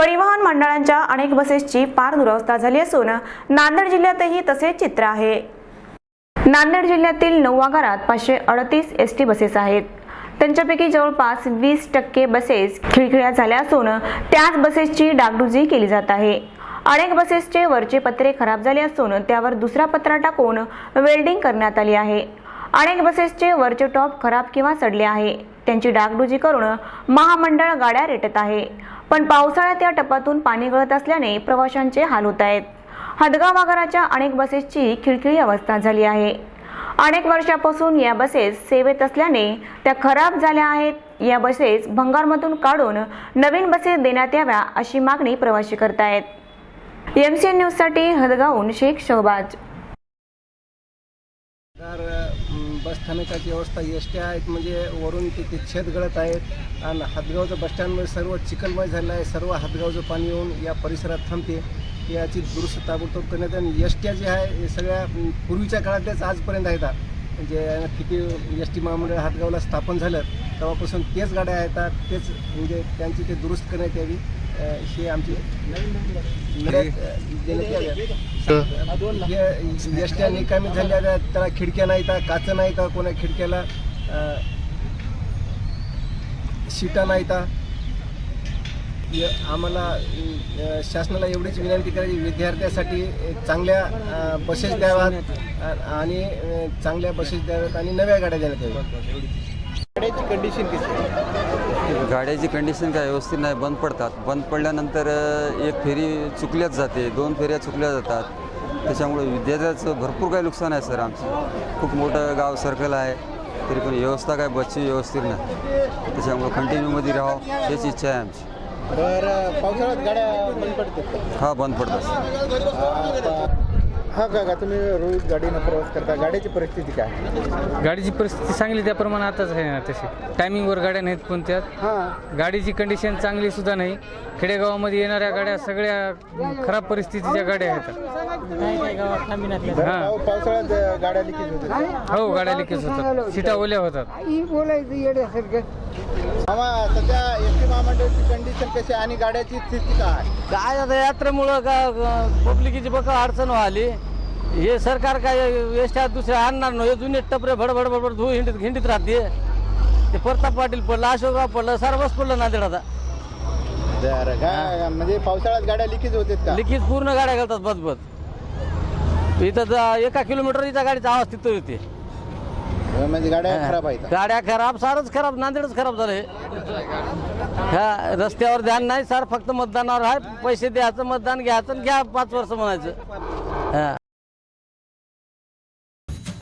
परिवहन मंडळांच्या अनेक बसेसची पार दुरवस्था झाली असून नांदेड जिल्ह्यातही तसे चित्र आहे. नांदेड जिल्ह्यातील नऊ आगारात पाचशे अडतीस एस टी बसेस आहेत. त्यांच्यापैकी जवळपास वीस टक्के बसेस खिळखिळ्या झाल्या असून त्याच बसेसची डागडुजी केली जात आहे. अनेक बसेसचे वरचे पत्रे खराब झाले असून त्यावर दुसरा पत्रा टाकून वेल्डिंग करण्यात आली आहे. अनेक बसेसचे वरचे टॉप खराब किंवा सडले आहे. त्यांची डागडुजी करून महामंडळ गाड्या रेटत आहे. पण पावसाळ्यात या टपातून पाणी गळत असल्याने प्रवाशांचे हाल होत आहेत. हदगाव आगाराच्या अनेक बसेसची खिळखिळी अवस्था झाली आहे. अनेक वर्षापासून या बसेस सेवेत असल्याने त्या खराब झाल्या आहेत. या बसेस भंगारमधून काढून नवीन बसेस देण्यात याव्या अशी मागणी प्रवासी करतायत. एमसीएन न्यूजसाठी हदगावहून शेख शहबाज. बसस्थानकाची बस स्थानकाची व्यवस्था एस आहेत म्हणजे वरून तिथे छेद गळत आहेत आणि हातगावचं बसस्टँडमध्ये सर्व चिखलमय झालं आहे. सर्व हातगावचं पाणी येऊन या परिसरात थांबते. याची दुरुस्त ताबडतोब करण्यात आणि एस ट्या जे आहे हे सगळ्या पूर्वीच्या काळातलेच आजपर्यंत आहेत जे म्हणजे किती एस टी महामंडळ हातगावला स्थापन झालं तेव्हापासून तेच गाड्या आहेत तेच म्हणजे त्यांची ते दुरुस्त करण्यात यावी. ही आमची हे एसट्या निकामी झाल्या त्याला खिडक्या नाही का काच नाही का कोणा खिडक्याला शिटा नाही का? आम्हाला शासनाला एवढीच विनंती करायची विद्यार्थ्यासाठी चांगल्या बसेस द्याव्यात आणि चांगल्या बसेस द्याव्यात आणि नव्या गाड्या देण्यात याव्यात. गाड्याची कंडिशन कशी गाड्याची कंडिशन काय? व्यवस्थित नाही बंद पडतात. बंद पडल्यानंतर एक फेरी चुकल्याच जाते. दोन फेऱ्या चुकल्या जातात. त्याच्यामुळे विद्यार्थ्याचं भरपूर काही नुकसान आहे सर आमचं. खूप मोठं गाव सर्कल आहे. तरी पण व्यवस्था काय? बसची व्यवस्थित नाही. त्याच्यामुळे कंटिन्यूमध्ये राहावं याची इच्छा आहे आमची. बरं पावसाळ्यात गाड्या बंद पडतात. हा बंद पडतात. हा का तुम्ही रोज गाडीनं प्रवास करता? गाड्याची परिस्थिती काय? गाडीची परिस्थिती चांगली त्याप्रमाणे आताच आहे ना तशी. टायमिंगवर गाड्या नाहीत कोणत्याच हां. गाडीची कंडिशन चांगली सुद्धा नाही. खेडेगावामध्ये येणाऱ्या गाड्या सगळ्या खराब परिस्थितीच्या गाड्या आहेत. हां पावसाळ्यात गाड्या लिकेज होते हो गाड्या लिकेज होतात. सीटा ओल्या होतात. मामा सध्या एस टी महामंडळाची कंडिशन कशी आहे आणि गाड्याची स्थिती काय? काय आता यात्रेमुळं का पब्लिकीची बघ अडचण व्हाली. हे सरकार काय एसट्या दुसऱ्या आणणार नाही. हे जुने टपरे भडभड भडभड धुऊ हिंडीत हिंडीत राहते. ते प्रताप पाटील पडलं अशोकराव पडलं सर्वच पडलं नांदेड आता. बरं काय म्हणजे पावसाळ्यात गाड्या लिकेज होतात का? लिखीत पूर्ण गाड्या घालतात बदबद इथं जा- एका किलोमीटर इथं गाडीचा आवाज तिथं येते म्हणजे गाड्या खराब आहेत. गाड्या खराब सारच खराब नांदेडच खराब झाले ह्या रस्त्यावर ध्यान नाही सर फक्त मतदानावर आहे. पैसे द्यायचं मतदान घ्यायचं आणि घ्या पाच वर्ष म्हणायचं. हा.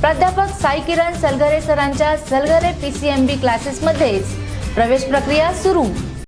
प्राध्यापक साई किरण सलगरे सरांच्या सलगरे पीसीएमबी क्लासेसमध्येच प्रवेश प्रक्रिया सुरू.